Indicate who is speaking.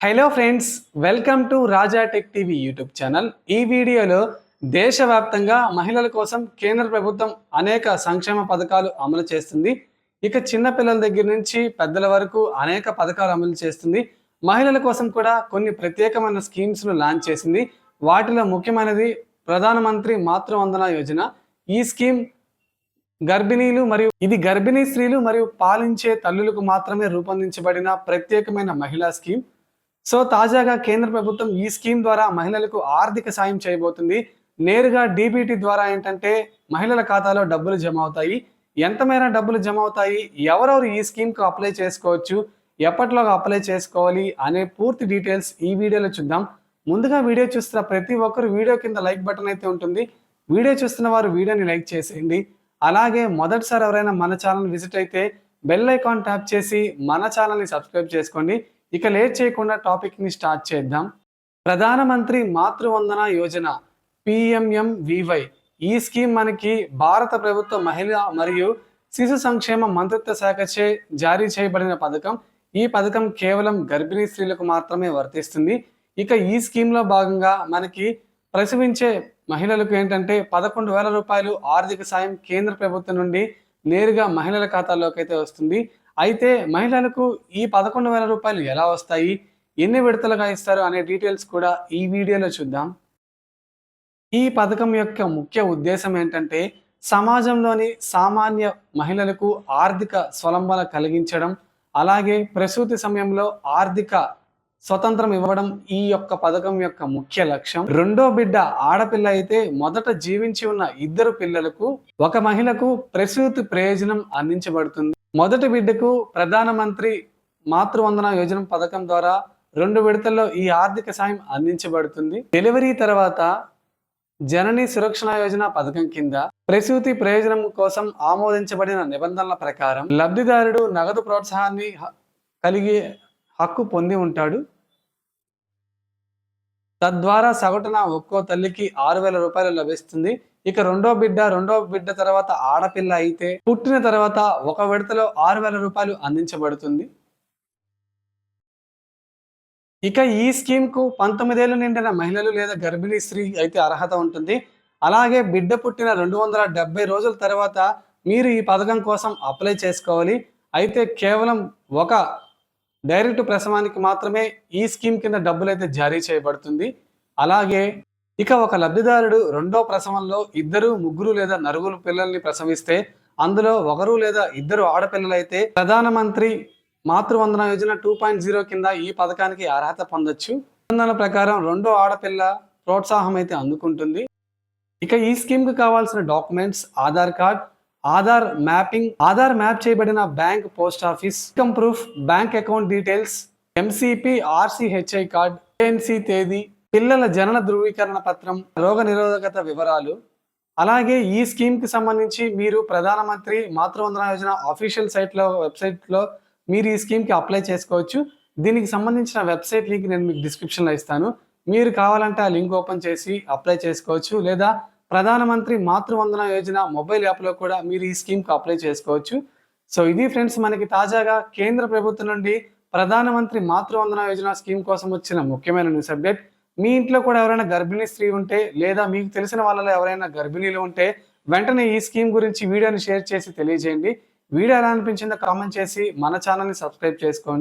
Speaker 1: Hello friends welcome to Raja tech TV YouTube channel. ఈ వీడియోలో దేశవ్యాప్తంగా మహిళల కోసం కేంద్ర ప్రభుత్వం అనేక సంక్షేమ పథకాలు అమలు చేస్తుంది. ఇక చిన్నపిల్లల దగ్గర నుంచి పెద్దల వరకు అనేక పథకాలు అమలు చేస్తుంది. మహిళల కోసం కూడా కొన్ని ప్రత్యేకమైన స్కీమ్స్ను లాంచ్ చేసింది. వాటిలో ముఖ్యమైనది ప్రధానమంత్రి మాతృవందన యోజన. ఈ స్కీమ్ గర్భిణీలు మరియు ఇది గర్భిణీ స్త్రీలు మరియు పాలించే తల్లులకు మాత్రమే రూపొందించబడిన ప్రత్యేకమైన మహిళా స్కీమ్. సో తాజాగా కేంద్ర ప్రభుత్వం ఈ స్కీమ్ ద్వారా మహిళలకు ఆర్థిక సాయం చేయబోతుంది. నేరుగా డీబీటీ ద్వారా ఏంటంటే మహిళల ఖాతాలో డబ్బులు జమ అవుతాయి. ఎంత మేర డబ్బులు జమ అవుతాయి? ఎవరెవరు ఈ స్కీమ్కు అప్లై చేసుకోవచ్చు? ఎప్పట్లో అప్లై చేసుకోవాలి? అనే పూర్తి డీటెయిల్స్ ఈ వీడియోలో చూద్దాం. ముందుగా వీడియో చూస్తున్న ప్రతి ఒక్కరు వీడియో కింద లైక్ బటన్ అయితే ఉంటుంది. వీడియో చూస్తున్న వారు వీడియోని లైక్ చేసేయండి. అలాగే మొదటిసారి ఎవరైనా మన ఛానల్ విజిట్ అయితే బెల్ ఐకాన్ ట్యాప్ చేసి మన ఛానల్ని సబ్స్క్రైబ్ చేసుకోండి. ఇక లేట్ చేయకుండా టాపిక్ని స్టార్ట్ చేద్దాం. ప్రధానమంత్రి మాతృవందన యోజన పిఎంఎంవివై. ఈ స్కీమ్ మనకి భారత ప్రభుత్వ మహిళ మరియు శిశు సంక్షేమ మంత్రిత్వ శాఖచే జారీ చేయబడిన పథకం. ఈ పథకం కేవలం గర్భిణీ స్త్రీలకు మాత్రమే వర్తిస్తుంది. ఇక ఈ స్కీమ్లో భాగంగా మనకి ప్రసవించే మహిళలకు ఏంటంటే పదకొండు వేల రూపాయలు ఆర్థిక సాయం కేంద్ర ప్రభుత్వం నుండి నేరుగా మహిళల ఖాతాలోకి అయితే వస్తుంది. అయితే మహిళలకు ఈ పదకొండు వేల రూపాయలు ఎలా వస్తాయి? ఎన్ని విడతలుగా ఇస్తారు? అనే డీటెయిల్స్ కూడా ఈ వీడియోలో చూద్దాం. ఈ పథకం యొక్క ముఖ్య ఉద్దేశం ఏంటంటే సమాజంలోని సామాన్య మహిళలకు ఆర్థిక స్వలంబన కలిగించడం అలాగే ప్రసూతి సమయంలో ఆర్థిక స్వతంత్రం ఇవ్వడం ఈ యొక్క పథకం యొక్క ముఖ్య లక్ష్యం. రెండో బిడ్డ ఆడపిల్ల అయితే మొదట జీవించి ఉన్న ఇద్దరు పిల్లలకు ఒక మహిళకు ప్రసూతి ప్రయోజనం అందించబడుతుంది. మొదటి బిడ్డకు ప్రధానమంత్రి మాతృవందన యోజన పథకం ద్వారా రెండు విడతల్లో ఈ ఆర్థిక సాయం అందించబడుతుంది. డెలివరీ తర్వాత జనని సురక్షణ యోజన పథకం కింద ప్రసూతి ప్రయోజనం కోసం ఆమోదించబడిన నిబంధనల ప్రకారం లబ్ధిదారుడు నగదు ప్రోత్సాహాన్ని కలిగి హక్కు పొంది ఉంటాడు. తద్వారా సగటున ఒక్కో తల్లికి ఆరు వేల రూపాయలు లభిస్తుంది. ఇక రెండో బిడ్డ రెండో బిడ్డ తర్వాత ఆడపిల్ల అయితే పుట్టిన తర్వాత ఒక విడతలో ఆరు వేల రూపాయలు అందించబడుతుంది. ఇక ఈ స్కీమ్కు పంతొమ్మిదేళ్ళు నిండిన మహిళలు లేదా గర్భిణీ స్త్రీ అయితే అర్హత ఉంటుంది. అలాగే బిడ్డ పుట్టిన రెండు వందల డెబ్బై రోజుల తర్వాత మీరు ఈ పథకం కోసం అప్లై చేసుకోవాలి. అయితే కేవలం ఒక డైరెక్ట్ ప్రసవానికి మాత్రమే ఈ స్కీమ్ కింద డబ్బులు అయితే జారీ చేయబడుతుంది. అలాగే ఇక ఒక లబ్ధిదారుడు రెండో ప్రసవంలో ఇద్దరు ముగ్గురు లేదా నలుగురు పిల్లల్ని ప్రసవిస్తే అందులో ఒకరు లేదా ఇద్దరు ఆడపిల్లలైతే Pradhan Mantri Matru Vandana Yojana two point zero కింద ఈ పథకానికి అర్హత పొందొచ్చు. నిబంధనల ప్రకారం రెండో ఆడపిల్ల ప్రోత్సాహం అయితే అందుకుంటుంది. ఇక ఈ స్కీమ్కి కావాల్సిన documents Aadhaar card Aadhaar mapping Aadhaar map చేయబడిన bank post office income proof bank account details MCP RCH I card ANC తేదీ పిల్లల జనన ధృవీకరణ పత్రం రోగ నిరోధకత వివరాలు. అలాగే ఈ స్కీమ్కి సంబంధించి మీరు ప్రధానమంత్రి మాతృవందన యోజన అఫీషియల్ సైట్లో వెబ్సైట్లో మీరు ఈ స్కీమ్కి అప్లై చేసుకోవచ్చు. దీనికి సంబంధించిన వెబ్సైట్ లింక్ నేను మీకు డిస్క్రిప్షన్లో ఇస్తాను. మీరు కావాలంటే ఆ లింక్ ఓపెన్ చేసి అప్లై చేసుకోవచ్చు లేదా ప్రధానమంత్రి మాతృవందన యోజన మొబైల్ యాప్లో కూడా మీరు ఈ స్కీమ్కి అప్లై చేసుకోవచ్చు. సో ఇది ఫ్రెండ్స్ మనకి తాజాగా కేంద్ర ప్రభుత్వం నుండి ప్రధానమంత్రి మాతృవందన యోజన స్కీమ్ కోసం వచ్చిన ముఖ్యమైన న్యూస్ అప్డేట్. మీ ఇంట్లో కూడా ఎవరైనా గర్భిణీ స్త్రీ ఉంటే లేదా మీకు తెలిసిన వాళ్ళలో ఎవరైనా గర్భిణీలు ఉంటే వెంటనే ఈ స్కీమ్ గురించి వీడియోని షేర్ చేసి తెలియజేయండి. వీడియో ఎలా అనిపించిందో కామెంట్ చేసి మన ఛానల్ని సబ్స్క్రైబ్ చేసుకోండి.